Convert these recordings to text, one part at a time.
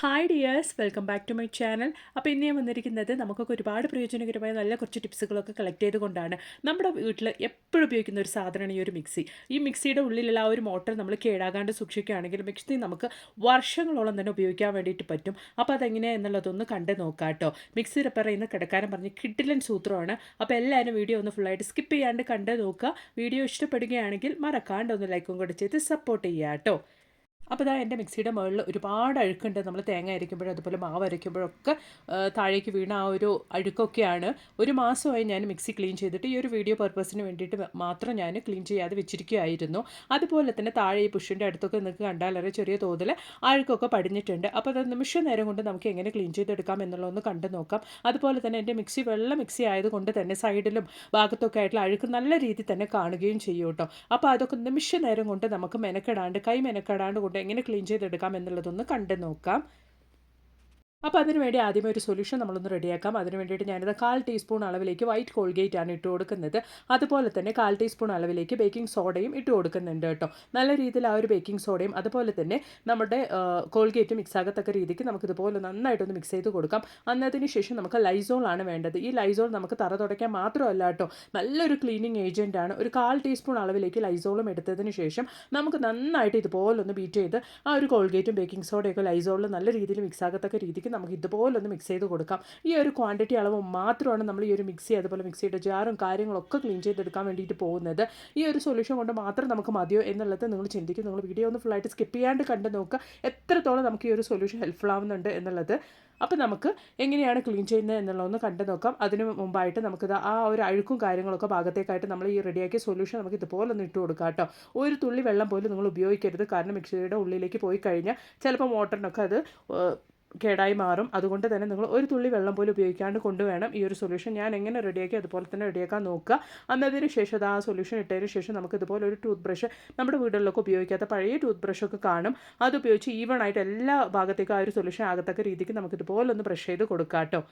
Hi dears welcome back to my channel അപ്പോൾ ഇന്ന് ഞാൻ വന്നിരിക്കുന്നത് നമുക്കൊക്കെ ഒരുപാട് പ്രയോജനകരമായ നല്ല കുറച്ച് ടിപ്സുകളൊക്കെ കളക്ട് ചെയ്തുകൊണ്ടാണ് നമ്മുടെ വീട്ടിൽ എപ്പോഴും ഉപയോഗിക്കുന്ന ഒരു സാധനമാണ് ഈ ഒരു മിക്സി. ഈ മിക്സിയുടെ ഉള്ളിലുള്ള ആ ഒരു മോട്ടർ നമ്മൾ കേടാകാണ്ട് സൂക്ഷിക്കുകയാണെങ്കിൽ മിക്സി നമുക്ക് വർഷങ്ങളോളം തന്നെ ഉപയോഗിക്കാൻ വേണ്ടിയിട്ട് പറ്റും. അപ്പോൾ അതെങ്ങനെയാണ് എന്നുള്ളതൊന്ന് കണ്ട് നോക്കാം കേട്ടോ മിക്സി റിപ്പയർ ചെയ്യുന്ന കിടക്കാനും പറഞ്ഞ് കിഡിലൻ സൂത്രമാണ്. അപ്പോൾ എല്ലാവരും വീഡിയോ ഒന്ന് ഫുള്ളായിട്ട് സ്കിപ്പ് ചെയ്യാണ്ട് കണ്ട് നോക്കുക. വീഡിയോ ഇഷ്ടപ്പെടുകയാണെങ്കിൽ മറക്കാണ്ട് ഒന്ന് ലൈക്കും കൂടെ ചെയ്ത് സപ്പോർട്ട് ചെയ്യാം കേട്ടോ അപ്പോൾ ഇതാ എന്റെ മിക്സിയുടെ മുകളിൽ ഒരുപാട് അഴുക്കുണ്ട്. നമ്മൾ തേങ്ങ അരയ്ക്കുമ്പോഴും അതുപോലെ മാവ് അരയ്ക്കുമ്പോഴൊക്കെ താഴേക്ക് വീണ ആ ഒരു അഴുക്കൊക്കെയാണ്. ഒരു മാസമായി ഞാൻ മിക്സി ക്ലീൻ ചെയ്തിട്ട് ഈ ഒരു വീഡിയോ പർപ്പസിന് വേണ്ടിയിട്ട് മാത്രം ഞാൻ ക്ലീൻ ചെയ്യാതെ വെച്ചിരിക്കുകയായിരുന്നു. അതുപോലെ തന്നെ താഴെ ഈ പുഷിന്റെ അടുത്തൊക്കെ നിങ്ങൾക്ക് കണ്ടാലറിയ ചെറിയ തോതിൽ അഴുക്കൊക്കെ പടിഞ്ഞിട്ടുണ്ട്. അപ്പോൾ അത് നിമിഷ നേരം കൊണ്ട് നമുക്ക് എങ്ങനെ ക്ലീൻ ചെയ്തെടുക്കാം എന്നുള്ളതൊന്ന് കണ്ടു നോക്കാം. അതുപോലെ തന്നെ എന്റെ മിക്സി വെള്ള മിക്സി ആയതുകൊണ്ട് തന്നെ സൈഡിലും ഭാഗത്തൊക്കെ ആയിട്ടുള്ള അഴുക്ക് നല്ല രീതിയിൽ തന്നെ കാണുകയും ചെയ്യും കേട്ടോ. അപ്പോൾ അതൊക്കെ നിമിഷ നേരം കൊണ്ട് നമുക്ക് മെനക്കെടാണ്ട് കൈ മെനക്കെടാണ്ട് കൊണ്ട് എങ്ങനെ ക്ലീൻ ചെയ്തെടുക്കാം എന്നുള്ളതൊന്ന് കണ്ടു നോക്കാം അപ്പോൾ അതിന് വേണ്ടി ആദ്യമേ ഒരു സൊല്യൂഷൻ നമ്മളൊന്ന് റെഡിയാക്കാം അതിന് വേണ്ടിയിട്ട് ഞാനിത് കാൽ ടീസ്പൂൺ അളവിലേക്ക് വൈറ്റ് കോൾഗേറ്റ് ആണ് ഇട്ട് കൊടുക്കുന്നത്. അതുപോലെ തന്നെ കാൽ ടീസ്പൂൺ അളവിലേക്ക് ബേക്കിംഗ് സോഡയും ഇട്ട് കൊടുക്കുന്നുണ്ട് കേട്ടോ. നല്ല രീതിയിൽ ആ ഒരു ബേക്കിംഗ് സോഡയും അതുപോലെ തന്നെ നമ്മുടെ കോൾഗേറ്റ് മിക്സ് ആകത്തക്ക രീതിക്ക് നമുക്ക് ഇതുപോലെ നന്നായിട്ടൊന്ന് മിക്സ് ചെയ്ത് കൊടുക്കാം. അന്നതിന് ശേഷം നമുക്ക് ലൈസോൾ ആണ് വേണ്ടത്. ഈ ലൈസോൾ നമുക്ക് തറ തുടയ്ക്കാൻ മാത്രമല്ല കേട്ടോ. നല്ലൊരു ക്ലീനിങ് ഏജന്റ് ആണ്. ഒരു കാൽ ടീസ്പൂൺ അളവിലേക്ക് ലൈസോളും എടുത്തതിന് ശേഷം നമുക്ക് നന്നായിട്ട് ഇതുപോലൊന്ന് ബീറ്റ് ചെയ്ത് ആ ഒരു കോൾഗേറ്റും ബേക്കിംഗ് സോഡയൊക്കെ ലൈസോളിൽ നല്ല രീതിയിൽ മിക്സ് ആകത്തക്ക രീതിക്ക് നമുക്ക് ഇതുപോലൊന്ന് മിക്സ് ചെയ്ത് കൊടുക്കാം. ഈ ഒരു ക്വാണ്ടിറ്റി അളവ് മാത്രമാണ് നമ്മൾ ഈ ഒരു മിക്സി അതുപോലെ മിക്സിയുടെ ജാറും കാര്യങ്ങളൊക്കെ ക്ലീൻ ചെയ്തെടുക്കാൻ വേണ്ടിയിട്ട് പോകുന്നത്. ഈ ഒരു സൊല്യൂഷൻ കൊണ്ട് മാത്രം നമുക്ക് മതിയോ എന്നുള്ളത് നിങ്ങൾ ചിന്തിക്കും. നിങ്ങൾ വീഡിയോ ഒന്ന് ഫുള്ളായിട്ട് സ്കിപ്പ് ചെയ്യാണ്ട് കണ്ട് നോക്കുക. എത്രത്തോളം നമുക്ക് ഈ ഒരു സൊല്യൂഷൻ ഹെൽപ്ഫുൾ ആവുന്നുണ്ട് എന്നുള്ളത്. അപ്പോൾ നമുക്ക് എങ്ങനെയാണ് ക്ലീൻ ചെയ്യുന്നത് എന്നുള്ളതൊന്ന് കണ്ടു നോക്കാം. അതിന് മുമ്പായിട്ട് നമുക്കിത് ആ ഒരു അഴുക്കും കാര്യങ്ങളൊക്കെ ഭാഗത്തേക്കായിട്ട് നമ്മൾ ഈ റെഡിയാക്കിയ സൊല്യൂഷൻ നമുക്ക് ഇതുപോലെ ഒന്ന് ഇട്ട് കൊടുക്കാം കേട്ടോ. ഒരു തുള്ളി വെള്ളം പോലും നിങ്ങൾ ഉപയോഗിക്കരുത്. കാരണം മിക്സിയുടെ ഉള്ളിലേക്ക് പോയി കഴിഞ്ഞാൽ ചിലപ്പോൾ മോട്ടറിനൊക്കെ അത് കേടായി മാറും. അതുകൊണ്ട് തന്നെ നിങ്ങൾ ഒരു തുള്ളി വെള്ളം പോലും ഉപയോഗിക്കാണ്ട് കൊണ്ടുവേണം ഈ ഒരു സൊല്യൂഷൻ ഞാൻ എങ്ങനെ റെഡിയാക്കി അതുപോലെ തന്നെ റെഡിയാക്കാൻ നോക്കുക. അന്നതിന് ശേഷം അത് ആ സൊല്യൂഷൻ ഇട്ടതിന് ശേഷം നമുക്ക് ഇതുപോലെ ഒരു ടൂത്ത് ബ്രഷ് നമ്മുടെ വീടുകളിലൊക്കെ ഉപയോഗിക്കാത്ത പഴയ ടൂത്ത് ബ്രഷൊക്കെ കാണും. അത് ഉപയോഗിച്ച് ഈവൺ ആയിട്ട് എല്ലാ ഭാഗത്തേക്കും ആ ഒരു സൊല്യൂഷൻ ആകത്തക്ക രീതിക്ക് നമുക്ക് ഇതുപോലെ ഒന്ന് ബ്രഷ് ചെയ്ത് കൊടുക്കാട്ടോ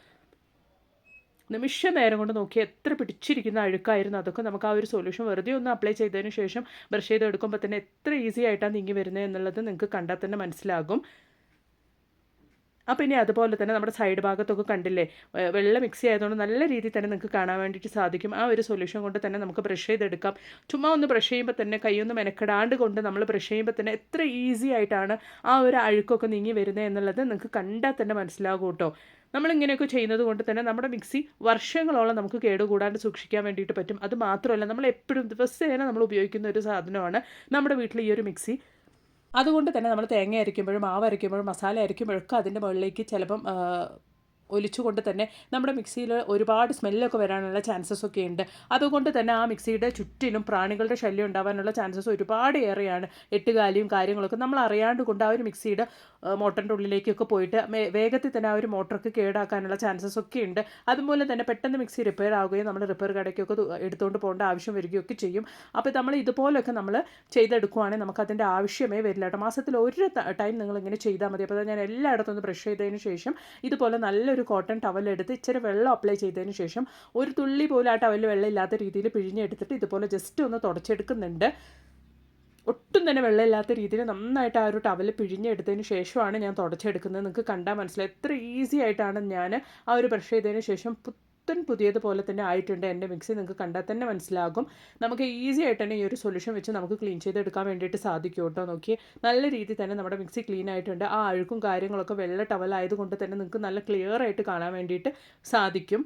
നിമിഷ നേരം കൊണ്ട് നോക്കി എത്ര പിടിച്ചിരിക്കുന്ന അഴുക്കായിരുന്നു. അതൊക്കെ നമുക്ക് ആ ഒരു സൊല്യൂഷൻ വെറുതെ ഒന്ന് അപ്ലൈ ചെയ്തതിന് ശേഷം ബ്രഷ് ചെയ്ത് എടുക്കുമ്പോൾ തന്നെ എത്ര ഈസി ആയിട്ടാണ് നീങ്ങി വരുന്നത് എന്നുള്ളത് നിങ്ങൾക്ക് കണ്ടാൽ തന്നെ മനസ്സിലാകും. അപ്പോൾ ഇനി അതുപോലെ തന്നെ നമ്മുടെ സൈഡ് ഭാഗത്തൊക്കെ കണ്ടില്ലേ വെള്ളം മിക്സി ആയതുകൊണ്ട് നല്ല രീതിയിൽ തന്നെ നിങ്ങൾക്ക് കാണാൻ വേണ്ടിയിട്ട് സാധിക്കും. ആ ഒരു സൊല്യൂഷൻ കൊണ്ട് തന്നെ നമുക്ക് ബ്രഷ് ചെയ്തെടുക്കാം. ചുമ്മാ ഒന്ന് ബ്രഷ് ചെയ്യുമ്പോൾ തന്നെ കൈയൊന്ന് മെനക്കെടാണ്ട് കൊണ്ട് നമ്മൾ ബ്രഷ് ചെയ്യുമ്പോൾ തന്നെ എത്ര ഈസി ആയിട്ടാണ് ആ ഒരു അഴുക്കൊക്കെ നീങ്ങി വരുന്നത് എന്നുള്ളത് നിങ്ങൾക്ക് കണ്ടാൽ തന്നെ മനസ്സിലാകും കേട്ടോ. നമ്മളിങ്ങനെയൊക്കെ ചെയ്യുന്നത് കൊണ്ട് തന്നെ നമ്മുടെ മിക്സി വർഷങ്ങളോളം നമുക്ക് കേടുകൂടാണ്ട് സൂക്ഷിക്കാൻ വേണ്ടിയിട്ട് പറ്റും. അത് മാത്രമല്ല നമ്മൾ എപ്പോഴും ദിവസേന നമ്മൾ ഉപയോഗിക്കുന്ന ഒരു സാധനമാണ് നമ്മുടെ വീട്ടിൽ ഈ ഒരു മിക്സി അതുകൊണ്ട് തന്നെ നമ്മൾ തേങ്ങ അരയ്ക്കുമ്പോഴും മാവ് അരയ്ക്കുമ്പോഴും മസാല അരയ്ക്കുമ്പോഴൊക്കെ അതിന്റെ മുകളിലേക്ക് ചിലപ്പം ഒലിച്ചുകൊണ്ട് തന്നെ നമ്മുടെ മിക്സിയിൽ ഒരുപാട് സ്മെല്ലൊക്കെ വരാനുള്ള ചാൻസസ് ഒക്കെ ഉണ്ട്. അതുകൊണ്ട് തന്നെ ആ മിക്സിയുടെ ചുറ്റിലും പ്രാണികളുടെ ശല്യം ഉണ്ടാവാനുള്ള ചാൻസസ് ഒരുപാട് ഏറെയാണ്. എട്ടുകാലിയും കാര്യങ്ങളൊക്കെ നമ്മൾ അറിയാണ്ട് കൊണ്ട് ആ ഒരു മിക്സിയുടെ മോട്ടറിന്റെ ഉള്ളിലേക്കൊക്കെ പോയിട്ട് വേഗത്തിൽ തന്നെ ആ ഒരു മോട്ടർക്ക് കേടാക്കാനുള്ള ചാൻസസ് ഒക്കെ ഉണ്ട്. അതുപോലെ തന്നെ പെട്ടെന്ന് മിക്സി റിപ്പയർ ആവുകയും നമ്മൾ റിപ്പയർ കടയ്ക്കൊക്കെ എടുത്തുകൊണ്ട് പോകേണ്ട ആവശ്യം വരികയൊക്കെ ചെയ്യും. അപ്പോൾ നമ്മൾ ഇതുപോലെയൊക്കെ നമ്മൾ ചെയ്തെടുക്കുവാണെങ്കിൽ നമുക്ക് അതിന്റെ ആവശ്യമേ വരില്ല കേട്ടോ. മാസത്തിൽ ഒരു ടൈം നിങ്ങൾ ഇങ്ങനെ ചെയ്താൽ മതി. അപ്പോൾ ഞാൻ എല്ലായിടത്തും ഒന്ന് ബ്രഷ് ചെയ്തതിന് ശേഷം ഇതുപോലെ നല്ലൊരു കോട്ടൺ ടവൽ എടുത്ത് ഇച്ചിരി വെള്ളം അപ്ലൈ ചെയ്തതിന് ശേഷം ഒരു തുള്ളി പോലും ആ ടവൽ വെള്ളം ഇല്ലാത്ത രീതിയിൽ പിഴിഞ്ഞെടുത്തിട്ട് ഇതുപോലെ ജസ്റ്റ് ഒന്ന് തുടച്ചെടുക്കുന്നുണ്ട്. ഒട്ടും തന്നെ വെള്ളമില്ലാത്ത രീതിയിൽ നന്നായിട്ട് ആ ഒരു ടവൽ പിഴിഞ്ഞെടുത്തതിന് ശേഷമാണ് ഞാൻ തുടച്ചെടുക്കുന്നത്. നിങ്ങൾക്ക് കണ്ടാൽ മനസ്സിലായി. എത്ര ഈസി ആയിട്ടാണ് ഞാൻ ആ ഒരു ബ്രഷ് ചെയ്തതിന് ശേഷം പുത്തൻ പുതിയതുപോലെ തന്നെ ആയിട്ടുണ്ട്. എന്റെ മിക്സി നിങ്ങൾക്ക് കണ്ടാൽ തന്നെ മനസ്സിലാകും. നമുക്ക് ഈസി ആയിട്ട് തന്നെ ഈ ഒരു സൊല്യൂഷൻ വെച്ച് നമുക്ക് ക്ലീൻ ചെയ്തെടുക്കാൻ വേണ്ടിയിട്ട് സാധിക്കും കേട്ടോ. നോക്കി നല്ല രീതിയിൽ തന്നെ നമ്മുടെ മിക്സി ക്ലീൻ ആയിട്ടുണ്ട്. ആ അഴുക്കും കാര്യങ്ങളൊക്കെ വെള്ള ടവലായതുകൊണ്ട് തന്നെ നിങ്ങൾക്ക് നല്ല ക്ലിയർ ആയിട്ട് കാണാൻ വേണ്ടിയിട്ട് സാധിക്കും.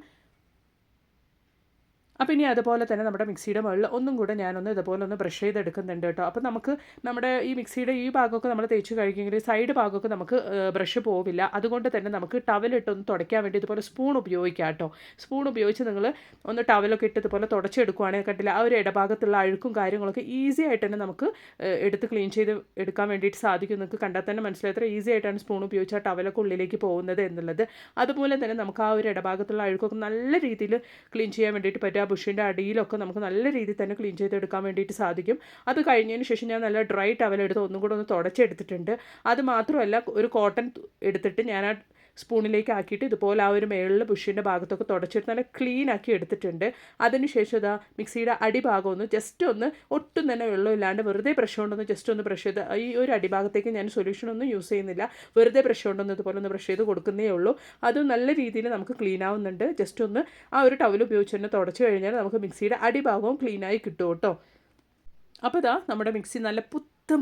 അപ്പോൾ ഇനി അതുപോലെ തന്നെ നമ്മുടെ മിക്സിയുടെ മുകളിൽ ഒന്നും കൂടെ ഞാനൊന്ന് ഇതുപോലെ ഒന്ന് ബ്രഷ് ചെയ്തെടുക്കുന്നുണ്ട് കേട്ടോ. അപ്പോൾ നമുക്ക് നമ്മുടെ ഈ മിക്സിയുടെ ഈ ഭാഗമൊക്കെ നമ്മൾ തേച്ച് കഴിക്കുമെങ്കിൽ സൈഡ് ഭാഗമൊക്കെ നമുക്ക് ബ്രഷ് പോവില്ല. അതുകൊണ്ട് തന്നെ നമുക്ക് ടവലിട്ടൊന്ന് തുടയ്ക്കാൻ വേണ്ടി ഇതുപോലെ സ്പൂൺ ഉപയോഗിക്കാം കേട്ടോ. സ്പൂൺ ഉപയോഗിച്ച് നിങ്ങൾ ഒന്ന് ടവലൊക്കെ ഇട്ട് ഇതുപോലെ തുടച്ചെടുക്കുവാണെങ്കിൽ കണ്ടില്ല ആ ഒരു ഇടഭാഗത്തുള്ള അഴുക്കും കാര്യങ്ങളൊക്കെ ഈസി ആയിട്ട് തന്നെ നമുക്ക് എടുത്ത് ക്ലീൻ ചെയ്ത് എടുക്കാൻ വേണ്ടിയിട്ട് സാധിക്കും. നിങ്ങൾക്ക് കണ്ടാൽ തന്നെ മനസ്സിലായി എത്ര ഈസി ആയിട്ടാണ് സ്പൂൺ ഉപയോഗിച്ച് ആ ടവലൊക്കെ ഉള്ളിലേക്ക് പോകുന്നത് എന്നുള്ളത്. അതുപോലെ തന്നെ നമുക്ക് ആ ഒരു ഇടഭാഗത്തുള്ള അഴുക്കൊക്കെ നല്ല രീതിയിൽ ക്ലീൻ ചെയ്യാൻ വേണ്ടിയിട്ട് പറ്റും. ബുഷിന്റെ അടിയിലൊക്കെ നമുക്ക് നല്ല രീതിയിൽ തന്നെ ക്ലീൻ ചെയ്തെടുക്കാൻ വേണ്ടിയിട്ട് സാധിക്കും. അത് കഴിഞ്ഞതിന് ശേഷം ഞാൻ നല്ല ഡ്രൈ ടവൽ എടുത്ത് ഒന്നും കൂടെ ഒന്ന് തുടച്ചെടുത്തിട്ടുണ്ട്. അത് മാത്രമല്ല ഒരു കോട്ടൺ എടുത്തിട്ട് ഞാൻ ആ സ്പൂണിലേക്ക് ആക്കിയിട്ട് ഇതുപോലെ ആ ഒരു മേളിൽ ബുഷിന്റെ ഭാഗത്തൊക്കെ തുടച്ചിട്ട് നല്ല ക്ലീൻ ആക്കി എടുത്തിട്ടുണ്ട്. അതിനുശേഷം ഇതാ മിക്സിയുടെ അടിഭാഗം ഒന്ന് ജസ്റ്റ് ഒന്ന് ഒട്ടും തന്നെ വെള്ളം ഇല്ലാണ്ട് വെറുതെ ബ്രഷ് കൊണ്ടൊന്ന് ജസ്റ്റ് ഒന്ന് ബ്രഷ് ചെയ്ത് ഈ ഒരു അടിഭാഗത്തേക്ക് ഞാൻ സൊല്യൂഷൻ ഒന്നും യൂസ് ചെയ്യുന്നില്ല. വെറുതെ ബ്രഷ് കൊണ്ടൊന്ന് ഇതുപോലെ ഒന്ന് ബ്രഷ് ചെയ്ത് കൊടുക്കുന്നേ ഉള്ളൂ. അതും നല്ല രീതിയിൽ നമുക്ക് ക്ലീൻ ആവുന്നുണ്ട്. ജസ്റ്റ് ഒന്ന് ആ ഒരു ടവൽ ഉപയോഗിച്ച് തന്നെ തുടച്ചു കഴിഞ്ഞാൽ നമുക്ക് മിക്സിയുടെ അടിഭാഗവും ക്ലീനായി കിട്ടും കേട്ടോ. അപ്പോൾ ഇതാ നമ്മുടെ മിക്സി നല്ല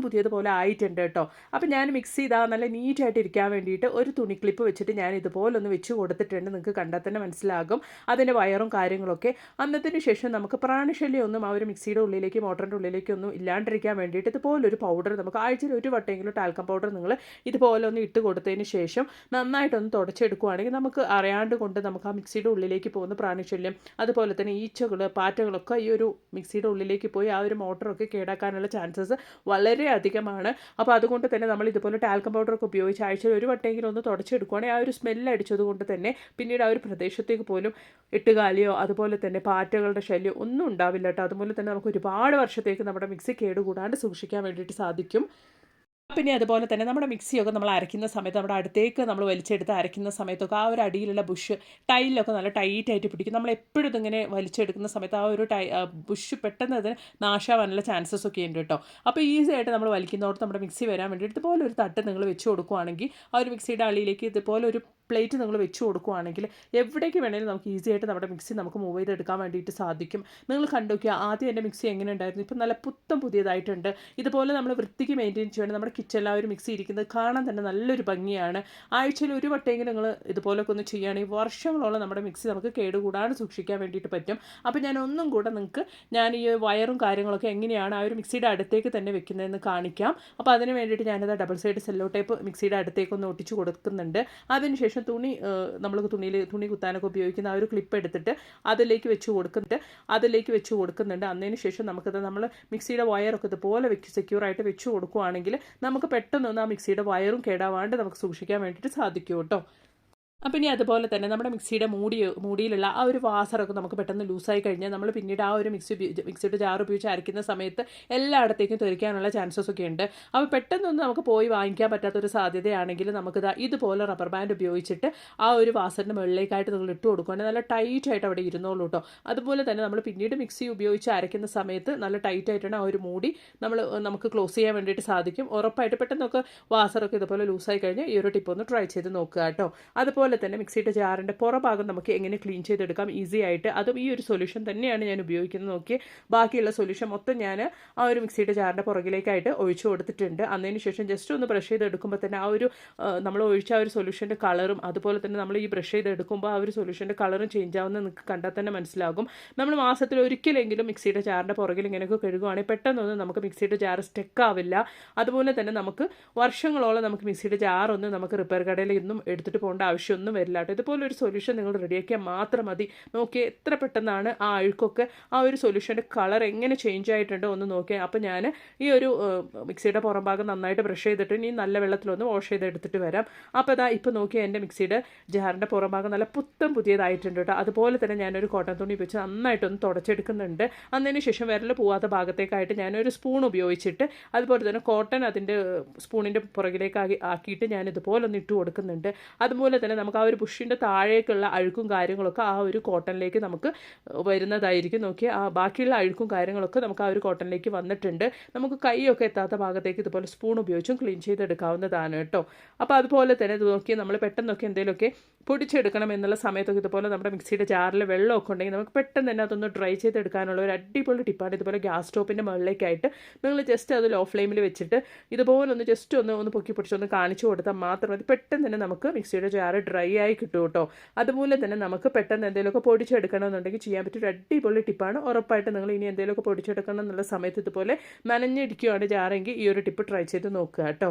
പുതിയതുപോലെ ആയിട്ടുണ്ട് കേട്ടോ. അപ്പോൾ ഞാൻ മിക്സ് ചെയ്താൽ നല്ല നീറ്റായിട്ട് ഇരിക്കാൻ വേണ്ടിയിട്ട് ഒരു തുണി ക്ലിപ്പ് വെച്ചിട്ട് ഞാൻ ഇതുപോലെ ഒന്ന് വെച്ച് കൊടുത്തിട്ടുണ്ട്. നിങ്ങൾക്ക് കണ്ടാൽ തന്നെ മനസ്സിലാകും. അതിന്റെ വയറും കാര്യങ്ങളൊക്കെ. അന്നത്തിന് ശേഷം നമുക്ക് പ്രാണിശല്യം ഒന്നും ആ ഒരു മിക്സിയുടെ ഉള്ളിലേക്ക് മോട്ടറിന്റെ ഉള്ളിലേക്കൊന്നും ഇല്ലാണ്ടിരിക്കാൻ വേണ്ടിയിട്ട് ഇതുപോലൊരു പൗഡർ നമുക്ക് ആഴ്ചയിൽ ഒരു വട്ടെങ്കിലും ടാൽക്കം പൗഡർ നിങ്ങൾ ഇതുപോലെ ഒന്ന് ഇട്ട് കൊടുത്തതിന് ശേഷം നന്നായിട്ടൊന്ന് തുടച്ചെടുക്കുകയാണെങ്കിൽ നമുക്ക് അറിയാണ്ട് കൊണ്ട് നമുക്ക് ആ മിക്സിയുടെ ഉള്ളിലേക്ക് പോകുന്ന പ്രാണിശല്യം അതുപോലെ തന്നെ ഈച്ചകൾ പാറ്റകളൊക്കെ ഈ ഒരു മിക്സിയുടെ ഉള്ളിലേക്ക് പോയി ആ ഒരു മോട്ടറൊക്കെ കേടാക്കാനുള്ള ചാൻസസ് വളരെ അധികമാണ്. അപ്പോൾ അതുകൊണ്ട് തന്നെ നമ്മൾ ഇതുപോലെ ടാൽക്കം പൗഡറൊക്കെ ഉപയോഗിച്ച് ആഴ്ചയിൽ ഒരു വട്ടയെങ്കിലും ഒന്ന് തുടച്ചെടുക്കുകയാണെങ്കിൽ ആ ഒരു സ്മെല്ല് അടിച്ചത് കൊണ്ട് തന്നെ പിന്നീട് ആ ഒരു പ്രദേശത്തേക്ക് പോലും എട്ടുകാലിയോ അതുപോലെ തന്നെ പാറ്റകളുടെ ശല്യം ഒന്നും ഉണ്ടാവില്ല കേട്ടോ. അതുപോലെ തന്നെ നമുക്ക് ഒരുപാട് വർഷത്തേക്ക് നമ്മുടെ മിക്സി കേടുകൂടാണ്ട് സൂക്ഷിക്കാൻ വേണ്ടിയിട്ട് സാധിക്കും. പിന്നെ അതുപോലെ തന്നെ നമ്മുടെ മിക്സിയൊക്കെ നമ്മൾ അരയ്ക്കുന്ന സമയത്ത് നമ്മുടെ അടുത്തേക്ക് നമ്മൾ വലിച്ചെടുത്ത് അരയ്ക്കുന്ന സമയത്തൊക്കെ ആ ഒരു അടിയിലുള്ള ബുഷ് ടൈലിലൊക്കെ നല്ല ടൈറ്റായിട്ട് പിടിക്കും. നമ്മൾ എപ്പോഴും ഇതിങ്ങനെ വലിച്ചെടുക്കുന്ന സമയത്ത് ആ ഒരു ടൈ ബുഷ് പെട്ടെന്ന് അതിന് നാശാവാനുള്ള ചാൻസസ് ഒക്കെ ഉണ്ട് കേട്ടോ. അപ്പോൾ ഈസി ആയിട്ട് നമ്മൾ വലിക്കുന്നവർക്ക് നമ്മുടെ മിക്സി വരാൻ വേണ്ടി ഇതുപോലെ ഒരു തട്ട് നിങ്ങൾ വെച്ച് കൊടുക്കുകയാണെങ്കിൽ ആ ഒരു മിക്സിയുടെ അടിയിലേക്ക് ഇതുപോലെ ഒരു പ്ലേറ്റ് നിങ്ങൾ വെച്ച് കൊടുക്കുകയാണെങ്കിൽ എവിടേക്ക് വേണമെങ്കിലും നമുക്ക് ഈസി ആയിട്ട് നമ്മുടെ മിക്സി നമുക്ക് മൂവ് ചെയ്തെടുക്കാൻ വേണ്ടിയിട്ട് സാധിക്കും. നിങ്ങൾ കണ്ടു നോക്കിയാൽ ആദ്യം എന്റെ മിക്സി എങ്ങനെ ഉണ്ടായിരുന്നു? ഇപ്പം നല്ല പുത്തം പുതിയതായിട്ടുണ്ട്. ഇതുപോലെ നമ്മൾ വൃത്തിക്ക് മെയിന്റെയിൻ ചെയ്യണം നമ്മുടെ കിച്ചണിൽ ആ ഒരു മിക്സി ഇരിക്കുന്നത് കാണാൻ തന്നെ നല്ലൊരു ഭംഗിയാണ്. ആഴ്ചയിൽ ഒരു വട്ടമെങ്കിലും നിങ്ങൾ ഇതുപോലൊക്കെ ഒന്ന് ചെയ്യുകയാണെങ്കിൽ വർഷങ്ങളോളം നമ്മുടെ മിക്സി നമുക്ക് കേടുകൂടാതെ സൂക്ഷിക്കാൻ വേണ്ടിയിട്ട് പറ്റും. അപ്പോൾ ഞാൻ ഒന്നും കൂടെ നിങ്ങൾക്ക് ഞാൻ ഈ വയറും കാര്യങ്ങളൊക്കെ എങ്ങനെയാണ് ആ ഒരു മിക്സിയുടെ അടുത്തേക്ക് തന്നെ വെക്കുന്നതെന്ന് കാണിക്കാം. അപ്പോൾ അതിന് വേണ്ടിയിട്ട് ഞാനത് ഡബിൾ സൈഡ് സെല്ലോ ടൈപ്പ് മിക്സിയുടെ അടുത്തേക്ക് ഒന്ന് ഒട്ടിച്ച് കൊടുക്കുന്നുണ്ട്. അതിനുശേഷം തുണി നമ്മൾ തുണിയിൽ തുണി കുത്താനൊക്കെ ഉപയോഗിക്കുന്ന ആ ഒരു ക്ലിപ്പ് എടുത്തിട്ട് അതിലേക്ക് വെച്ച് കൊടുക്കുന്നുണ്ട്. അതിലേക്ക് വെച്ച് കൊടുക്കുന്നുണ്ട്. അതിന് ശേഷം നമുക്കത് നമ്മൾ മിക്സിയുടെ വയറൊക്കെ ഇതുപോലെ വെച്ച് സെക്യൂർ ആയിട്ട് വെച്ച് കൊടുക്കുകയാണെങ്കിൽ നമുക്ക് പെട്ടെന്ന് ആ മിക്സിയുടെ വയറും കേടാവാണ്ട് നമുക്ക് സൂക്ഷിക്കാൻ വേണ്ടിയിട്ട് സാധിക്കും കേട്ടോ. അപ്പം ഇനി അതുപോലെ തന്നെ നമ്മുടെ മിക്സിയുടെ മൂടി മൂടിയിലുള്ള ആ ഒരു വാസറൊക്കെ നമുക്ക് പെട്ടെന്ന് ലൂസായി കഴിഞ്ഞാൽ നമ്മൾ പിന്നീട് ആ ഒരു മിക്സി മിക്സിയുടെ ജാർ ഉപയോഗിച്ച് അരയ്ക്കുന്ന സമയത്ത് എല്ലായിടത്തേക്കും തെറിക്കാനുള്ള ചാൻസസ് ഒക്കെ ഉണ്ട്. അപ്പോൾ പെട്ടെന്നൊന്നും നമുക്ക് പോയി വാങ്ങിക്കാൻ പറ്റാത്തൊരു സാധ്യതയാണെങ്കിൽ നമുക്ക് ഇതുപോലെ റബ്ബർ ബാൻഡ് ഉപയോഗിച്ചിട്ട് ആ ഒരു വാസറിന്റെ മുകളിലേക്കായിട്ട് നിങ്ങൾ ഇട്ട് കൊടുക്കുകയാണെങ്കിൽ നല്ല ടൈറ്റ് ആയിട്ട് അവിടെ ഇരുന്നോളൂ കേട്ടോ അതുപോലെ തന്നെ നമ്മൾ പിന്നീട് മിക്സി ഉപയോഗിച്ച് അരയ്ക്കുന്ന സമയത്ത് നല്ല ടൈറ്റ് ആയിട്ടാണ് ആ ഒരു മൂടി നമ്മൾ നമുക്ക് ക്ലോസ് ചെയ്യാൻ വേണ്ടിയിട്ട് സാധിക്കും. ഉറപ്പായിട്ട് പെട്ടെന്നൊക്കെ വാസറൊക്കെ ഇതുപോലെ ലൂസായി കഴിഞ്ഞാൽ ഈ ഒരു ടിപ്പ് ഒന്ന് ട്രൈ ചെയ്ത് നോക്കുക കേട്ടോ അതുപോലെ അതുപോലെ തന്നെ മിക്സിയുടെ ജാറിന്റെ പുറഭാഗം നമുക്ക് എങ്ങനെ ക്ലീൻ ചെയ്തെടുക്കാം? ഈസി ആയിട്ട് അതും ഈ ഒരു സൊല്യൂഷൻ തന്നെയാണ് ഞാൻ ഉപയോഗിക്കുന്നത്. നോക്കി ബാക്കിയുള്ള സൊല്യൂഷൻ മൊത്തം ഞാൻ ആ ഒരു മിക്സിയുടെ ജാറിന്റെ പുറകിലേക്കായിട്ട് ഒഴിച്ചു കൊടുത്തിട്ടുണ്ട്. അന്നതിന് ശേഷം ജസ്റ്റ് ഒന്ന് ബ്രഷ് ചെയ്തെടുക്കുമ്പോൾ തന്നെ ആ ഒരു നമ്മൾ ഒഴിച്ച ആ ഒരു സൊല്യൂഷന്റെ കളറും അതുപോലെ തന്നെ നമ്മൾ ഈ ബ്രഷ് ചെയ്തെടുക്കുമ്പോൾ ആ ഒരു സൊല്യൂഷന്റെ കളറും ചേഞ്ച് ആവുന്ന നിങ്ങൾക്ക് കണ്ടാൽ തന്നെ മനസ്സിലാകും. നമ്മൾ മാസത്തിൽ ഒരിക്കലെങ്കിലും മിക്സിയുടെ ജാറിന്റെ പുറകിൽ ഇങ്ങനെയൊക്കെ കഴുകുകയാണെങ്കിൽ പെട്ടെന്നൊന്നും നമുക്ക് മിക്സിയുടെ ജാർ സ്റ്റെക്ക് ആവില്ല. അതുപോലെ തന്നെ നമുക്ക് വർഷങ്ങളോളം നമുക്ക് മിക്സിയുടെ ജാറൊന്നും നമുക്ക് റിപ്പയർ കടയിൽ ഇന്നും എടുത്തിട്ട് പോകേണ്ട ആവശ്യം ഒന്നും വരില്ല കേട്ടോ. ഇതുപോലെ ഒരു സൊല്യൂഷൻ നിങ്ങൾ റെഡിയാക്കിയാൽ മാത്രം മതി. നോക്കിയാൽ എത്ര പെട്ടെന്നാണ് ആ അഴുക്കൊക്കെ ആ ഒരു സൊല്യൂഷന്റെ കളർ എങ്ങനെ ചേഞ്ച് ആയിട്ടുണ്ടോ ഒന്ന് നോക്കിയാൽ അപ്പോൾ ഞാൻ ഈ ഒരു മിക്സിയുടെ പുറം ഭാഗം നന്നായിട്ട് ബ്രഷ് ചെയ്തിട്ട് ഇനി നല്ല വെള്ളത്തിലൊന്ന് വാഷ് ചെയ്ത് എടുത്തിട്ട് വരാം. അപ്പോൾ അതാ ഇപ്പോൾ നോക്കിയാൽ എന്റെ മിക്സിയുടെ ജാറിന്റെ പുറം ഭാഗം നല്ല പുത്തം പുതിയതായിട്ടുണ്ട് കേട്ടോ. അതുപോലെ തന്നെ ഞാനൊരു കോട്ടൺ തുണി വെച്ച് നന്നായിട്ടൊന്ന് തുടച്ചെടുക്കുന്നുണ്ട്. അതിന് ശേഷം വിരൽ പോവാത്ത ഭാഗത്തേക്കായിട്ട് ഞാനൊരു സ്പൂൺ ഉപയോഗിച്ചിട്ട് അതുപോലെ തന്നെ കോട്ടൺ അതിന്റെ സ്പൂണിന്റെ പുറകിലേക്ക് ആക്കിയിട്ട് ഞാൻ ഇതുപോലെ ഒന്ന് ഇട്ട് കൊടുക്കുന്നുണ്ട്. അതുപോലെ തന്നെ നമുക്ക് ആ ഒരു ബുഷിന്റെ താഴേക്കുള്ള അഴുക്കും കാര്യങ്ങളൊക്കെ ആ ഒരു കോട്ടണിലേക്ക് നമുക്ക് വരുന്നതായിരിക്കും. നോക്കി ആ ബാക്കിയുള്ള അഴുക്കും കാര്യങ്ങളൊക്കെ നമുക്ക് ആ ഒരു കോട്ടണിലേക്ക് വന്നിട്ടുണ്ട്. നമുക്ക് കൈയൊക്കെ എത്താത്ത ഭാഗത്തേക്ക് ഇതുപോലെ സ്പൂൺ ഉപയോഗിച്ചും ക്ലീൻ ചെയ്തെടുക്കാവുന്നതാണ് കേട്ടോ. അപ്പോൾ അതുപോലെ തന്നെ ഇത് നോക്കി നമ്മൾ പെട്ടെന്നൊക്കെ എന്തെങ്കിലുമൊക്കെ പൊടിച്ചെടുക്കണം എന്നുള്ള സമയത്തൊക്കെ ഇതുപോലെ നമ്മുടെ മിക്സിയുടെ ജാറിൽ വെള്ളമൊക്കെ ഉണ്ടെങ്കിൽ നമുക്ക് പെട്ടെന്ന് തന്നെ അതൊന്ന് ഡ്രൈ ചെയ്തെടുക്കാനുള്ള ഒരു അടിപൊളി ടിപ്പാണ് ഇതുപോലെ ഗ്യാസ് സ്റ്റോപ്പിന്റെ മുകളിലേക്കായിട്ട് നിങ്ങൾ ജസ്റ്റ് അത് ലോ ഫ്ലെയിമിൽ വെച്ചിട്ട് ഇതുപോലെ ഒന്ന് ജസ്റ്റ് ഒന്ന് ഒന്ന് പൊക്കി പിടിച്ചൊന്ന് കാണിച്ചു കൊടുത്താൽ മാത്രം മതി. പെട്ടെന്ന് തന്നെ നമുക്ക് മിക്സിയുടെ ജാറ് ഡ്രൈ ആയി കിട്ടും കേട്ടോ. അതുപോലെ തന്നെ നമുക്ക് പെട്ടെന്ന് എന്തെങ്കിലുമൊക്കെ പൊടിച്ചെടുക്കണമെന്നുണ്ടെങ്കിൽ ചെയ്യാൻ പറ്റിയ ഒരു അടിപൊളി ടിപ്പാണ് ഉറപ്പായിട്ട് നിങ്ങൾ ഇനി എന്തെങ്കിലുമൊക്കെ പൊടിച്ചെടുക്കണം എന്നുള്ള സമയത്ത് ഇതുപോലെ നനഞ്ഞിരിക്കുകയാണ് ജാറെങ്കിൽ ഈ ഒരു ടിപ്പ് ട്രൈ ചെയ്ത് നോക്കുക കേട്ടോ.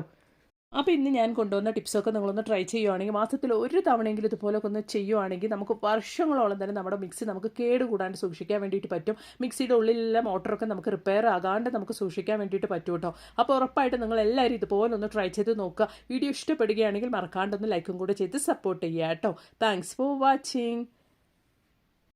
അപ്പോൾ ഇന്ന് ഞാൻ കൊണ്ടുവന്ന ടിപ്സൊക്കെ നിങ്ങളൊന്ന് ട്രൈ ചെയ്യുവാണെങ്കിൽ മാസത്തിൽ ഒരു തവണയെങ്കിലും ഇതുപോലൊക്കെ ഒന്ന് ചെയ്യുവാണെങ്കിൽ നമുക്ക് വർഷങ്ങളോളം തന്നെ നമ്മുടെ മിക്സി നമുക്ക് കേടുകൂടാണ്ട് സൂക്ഷിക്കാൻ വേണ്ടിയിട്ട് പറ്റും. മിക്സിയുടെ ഉള്ളിലെല്ലാം മോട്ടറൊക്കെ നമുക്ക് റിപ്പയർ ആകാണ്ട് നമുക്ക് സൂക്ഷിക്കാൻ വേണ്ടിയിട്ട് പറ്റും കേട്ടോ. അപ്പോൾ ഉറപ്പായിട്ട് നിങ്ങൾ എല്ലാവരും ഇതുപോലെ ഒന്ന് ട്രൈ ചെയ്ത് നോക്കുക. വീഡിയോ ഇഷ്ടപ്പെടുകയാണെങ്കിൽ മറക്കാണ്ടൊന്ന് ലൈക്കും കൂടെ ചെയ്ത് സപ്പോർട്ട് ചെയ്യുക കേട്ടോ. Thanks for watching